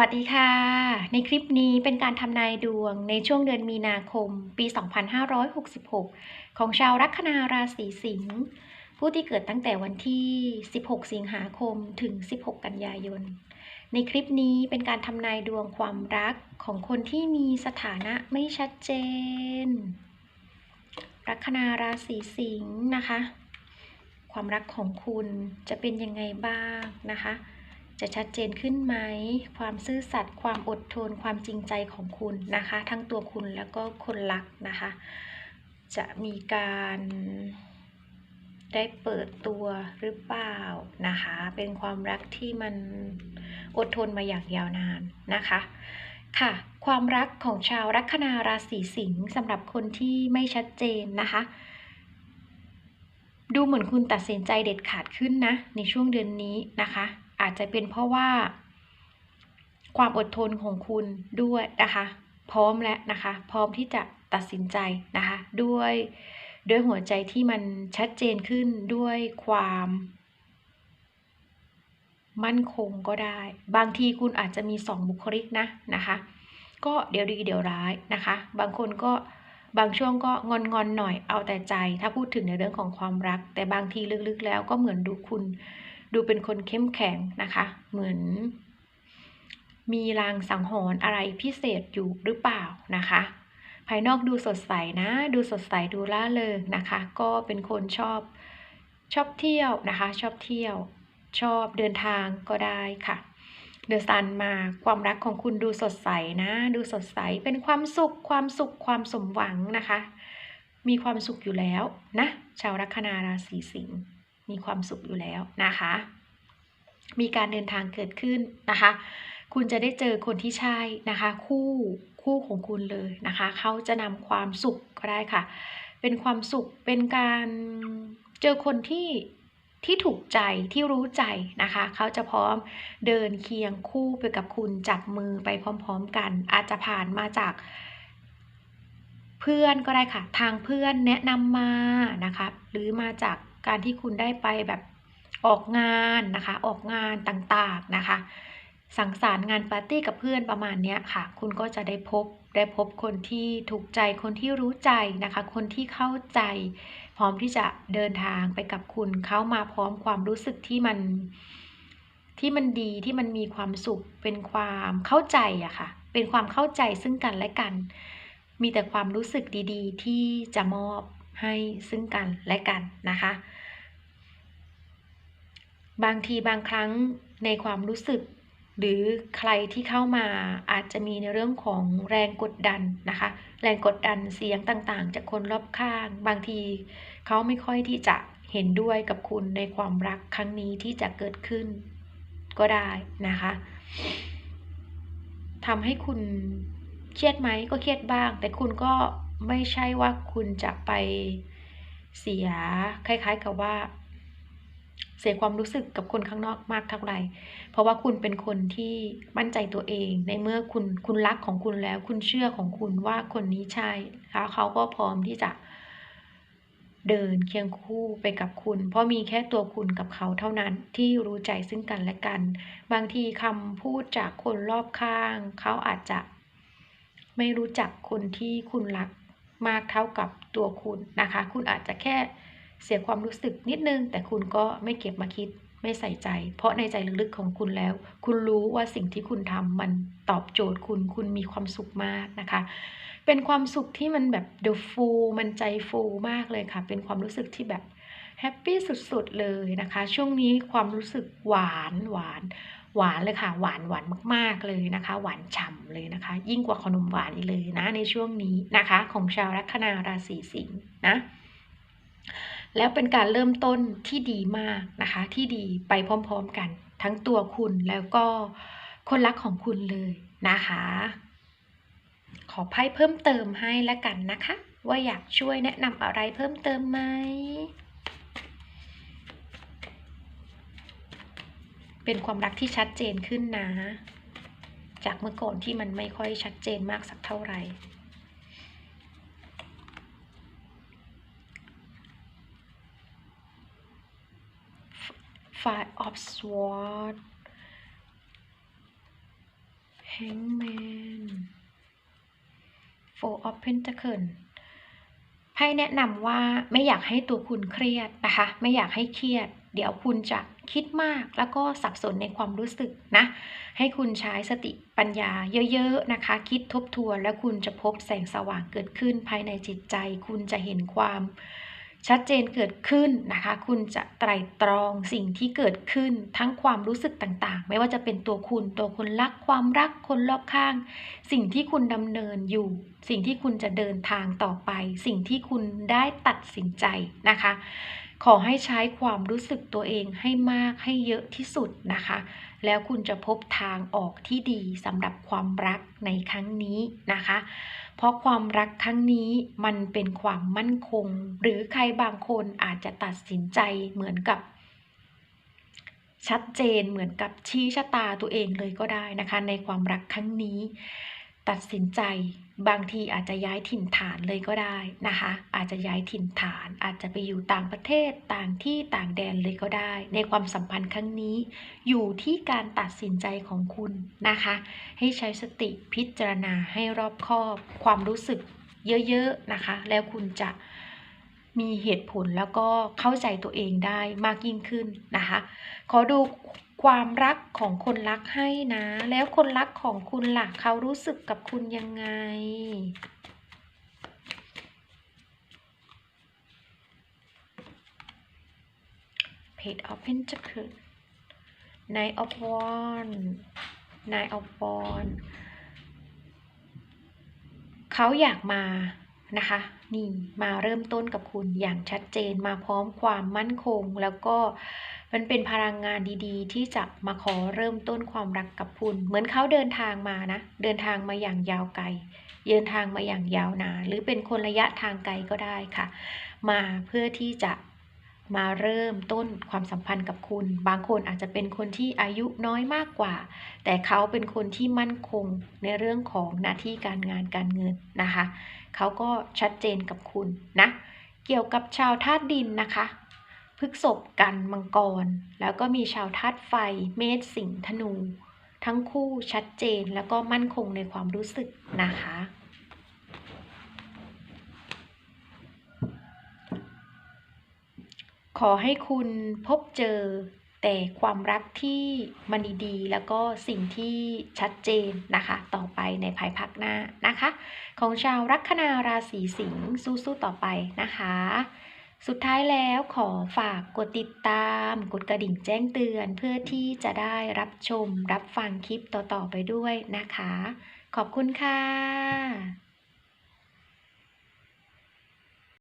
วัสดีค่ะ ในคลิปนี้เป็นการทำนายดวงในช่วงเดือนมีนาคม ปี 2566 ของชาวลัคนาราศีสิงห์ผู้ที่เกิดตั้งแต่วันที่ 16 สิงหาคมถึง 16 กันยายน ในคลิปนี้เป็นการทำนายดวงความรักของคนที่มีสถานะไม่ชัดเจน ลัคนาราศีสิงห์นะคะ ความรักของคุณจะเป็นยังไงบ้างนะคะ จะชัดเจนขึ้นไหม ความซื่อสัตย์ความอดทนความจริงใจของคุณนะคะ ทั้งตัวคุณแล้วก็คนรักนะคะ จะมีการได้เปิดตัวหรือเปล่านะคะ เป็นความรักที่มันอดทนมาอย่างยาวนานนะคะค่ะ ความรักของชาวลัคนาราศีสิงห์สำหรับคนที่ไม่ชัดเจนนะคะ ดูเหมือนคุณตัดสินใจเด็ดขาดขึ้นนะ ในช่วงเดือนนี้นะคะ อาจจะเป็นเพราะว่า ความอดทนของคุณด้วยนะคะ พร้อมแล้วนะคะ พร้อมที่จะตัดสินใจนะคะ ด้วยด้วยหัวใจที่มันชัดเจนขึ้นด้วยความมั่นคงก็ได้ บางทีคุณอาจจะมีสองบุคลิกนะนะคะ ก็เดี๋ยวดีเดี๋ยวร้ายนะคะ บางคนก็บางช่วงก็งอนงอนๆหน่อยเอาแต่ใจ ถ้าพูดถึงในเรื่องของความรัก แต่บางทีลึกๆแล้วก็เหมือนดูคุณ ดูเป็นคนเข้มแข็งนะคะ เหมือน มีลางสังหรณ์อะไรพิเศษอยู่หรือเปล่านะคะ ภายนอกดูสดใสนะ ดูสดใสดูล่าเริงนะคะ ก็เป็นคนชอบชอบเที่ยวนะคะ ชอบเที่ยว ชอบเดินทางก็ได้ค่ะเดอะซันมาความรักของคุณดูสดใสนะ ดูสดใสเป็นความสุขความสุขความสมหวังนะคะ มีความสุขอยู่แล้วนะ ชาวลัคนาราศีสิงห์ มีความสุขอยู่แล้วนะคะ มีการเดินทางเกิดขึ้นนะคะ คุณจะได้เจอคนที่ใช่นะคะ คู่คู่ของคุณเลยนะคะ เขาจะนำความสุขก็ได้ค่ะ เป็นความสุขเป็นการเจอคนที่ที่ถูกใจที่รู้ใจนะคะ เขาจะพร้อมเดินเคียงคู่ไปกับคุณจับมือไปพร้อม ๆ กัน อาจจะผ่านมาจาก เพื่อนก็ได้ค่ะ ทางเพื่อนแนะนำมานะคะ หรือมาจาก การที่คุณได้ไปแบบออกงานนะคะ ออกงานต่างๆนะคะ สังสรรค์งานปาร์ตี้กับเพื่อนประมาณนี้ค่ะ คุณก็จะได้พบได้พบคนที่ถูกใจคนที่รู้ใจนะคะ คนที่เข้าใจ พร้อมที่จะเดินทางไปกับคุณเขามาพร้อมความรู้สึกที่มันที่มันดีที่มันมีความสุขเป็นความเข้าใจอะค่ะ เป็นความเข้าใจซึ่งกันและกัน มีแต่ความรู้สึกดี ๆ ที่จะมอบ ให้ซึ่งกันและกันนะคะ บางทีบางครั้งในความรู้สึก หรือใครที่เข้ามาอาจจะมีในเรื่องของแรงกดดันนะคะ แรงกดดันเสียงต่างๆ จากคนรอบข้าง บางทีเขาไม่ค่อยที่จะเห็นด้วยกับคุณในความรักครั้งนี้ที่จะเกิดขึ้นก็ได้นะคะทำให้คุณเครียดไหมก็เครียดบ้าง แต่คุณก็ ไม่ใช่ว่าคุณจะไปเสียคล้ายๆกับว่า เสียความรู้สึกกับคนข้างนอกมากเท่าไหร่ เพราะว่าคุณเป็นคนที่มั่นใจตัวเอง ในเมื่อคุณคุณรักของคุณแล้ว คุณเชื่อของคุณว่าคนนี้ใช่แล้วเขาก็พร้อมที่จะเดินเคียงคู่ไปกับคุณ เพราะมีแค่ตัวคุณกับเขาเท่านั้นที่รู้ใจซึ่งกันและกัน บางทีคำพูดจากคนรอบข้าง เขาอาจจะไม่รู้จักคนที่คุณรัก มากเท่ากับตัวคุณนะคะ คุณอาจจะแค่เสียความรู้สึกนิดนึง แต่คุณก็ไม่เก็บมาคิดไม่ใส่ใจ เพราะในใจลึกๆของคุณแล้ว คุณรู้ว่าสิ่งที่คุณทำมันตอบโจทย์คุณคุณมีความสุขมากนะคะ เป็นความสุขที่มันแบบเด e f ฟูมันใจฟูมากเลยค่ะ เป็นความรู้สึกที่แบบแฮปปี้สุดๆเลยนะคะ ช่วงนี้ความรู้สึกหวานหวาน หวานเลยค่ะ หวานหวานมาก ๆ เลยนะคะ หวานฉ่ำเลยนะคะ ยิ่งกว่าขนมหวานอีกเลยนะในช่วงนี้นะคะ ของชาวลัคนาราศีสิงห์นะแล้วเป็นการเริ่มต้นที่ดีมากนะคะ ที่ดีไปพร้อม ๆ กัน ทั้งตัวคุณแล้วก็คนรักของคุณเลยนะคะ ขอไพ่เพิ่มเติมให้แล้วกันนะคะ ว่าอยากช่วยแนะนำอะไรเพิ่มเติมไหม เป็นความรักที่ชัดเจนขึ้นนะ จากเมื่อก่อนที่มันไม่ค่อยชัดเจนมากสักเท่าไหร่ Five of Swords Hangman Four of Pentacles ไพ่แนะนำว่าไม่อยากให้ตัวคุณเครียดนะคะ ไม่อยากให้เครียด เดี๋ยวคุณจะคิดมากแล้วก็สับสนในความรู้สึกนะ ให้คุณใช้สติปัญญาเยอะๆนะคะ คิดทบทวนแล้วคุณจะพบแสงสว่างเกิดขึ้นภายในจิตใจ คุณจะเห็นความชัดเจนเกิดขึ้นนะคะ คุณจะไตรตรองสิ่งที่เกิดขึ้นทั้งความรู้สึกต่างๆ ไม่ว่าจะเป็นตัวคุณ ตัวคนรัก ความรัก คนรอบข้าง สิ่งที่คุณดำเนินอยู่ สิ่งที่คุณจะเดินทางต่อไป สิ่งที่คุณได้ตัดสินใจนะคะ ขอให้ใช้ความรู้สึกตัวเองให้มากให้เยอะที่สุดนะคะ แล้วคุณจะพบทางออกที่ดีสำหรับความรักในครั้งนี้นะคะ เพราะความรักครั้งนี้มันเป็นความมั่นคง หรือใครบางคนอาจจะตัดสินใจเหมือนกับชัดเจนเหมือนกับชี้ชะตาตัวเองเลยก็ได้นะคะ ในความรักครั้งนี้ ตัดสินใจ บางทีอาจจะย้ายถิ่นฐานเลยก็ได้นะคะ อาจจะย้ายถิ่นฐาน อาจจะไปอยู่ต่างประเทศต่างที่ต่างแดนเลยก็ได้ ในความสัมพันธ์ครั้งนี้ อยู่ที่การตัดสินใจของคุณนะคะ ให้ใช้สติพิจารณาให้รอบคอบ ความรู้สึกเยอะๆนะคะ แล้วคุณจะมีเหตุผลแล้วก็เข้าใจตัวเองได้มากยิ่งขึ้นนะคะ ขอดู ความรักของคนรักให้นะ แล้วคนรักของคุณล่ะเขารู้สึกกับคุณยังไง Page of Pentacles Knight of Wands Knight of Wands เขาอยากมานะคะ นี่มาเริ่มต้นกับคุณอย่างชัดเจนมาพร้อมความมั่นคง แล้วก็มันเป็นพลังงานดีๆ ที่จะมาขอเริ่มต้นความรักกับคุณ เหมือนเขาเดินทางมานะ เดินทางมาอย่างยาวไกลเดินทางมาอย่างยาวนานหรือเป็นคนระยะทางไกลก็ได้ค่ะ มาเพื่อที่จะมาเริ่มต้นความสัมพันธ์กับคุณ บางคนอาจจะเป็นคนที่อายุน้อยมากกว่า แต่เขาเป็นคนที่มั่นคงในเรื่องของหน้าที่การงานการเงินนะคะ เขาก็ชัดเจนกับคุณนะ เกี่ยวกับชาวธาตุดินนะคะพฤกษบกันมังกร แล้วก็มีชาวธาตุไฟ เมษสิงห์ธนู ทั้งคู่ชัดเจนแล้วก็มั่นคงในความรู้สึกนะคะ ขอให้คุณพบเจอ แต่ความรักที่มันดีๆ แล้วก็สิ่งที่ชัดเจนนะคะ ต่อไปในภายภาคหน้านะคะ ของชาวลัคนาราศีสิงห์สู้ๆต่อไปนะคะ สุดท้ายแล้วขอฝากกดติดตาม กดกระดิ่งแจ้งเตือนเพื่อที่จะได้รับชมรับฟังคลิปต่อๆไปด้วยนะคะ ขอบคุณค่ะ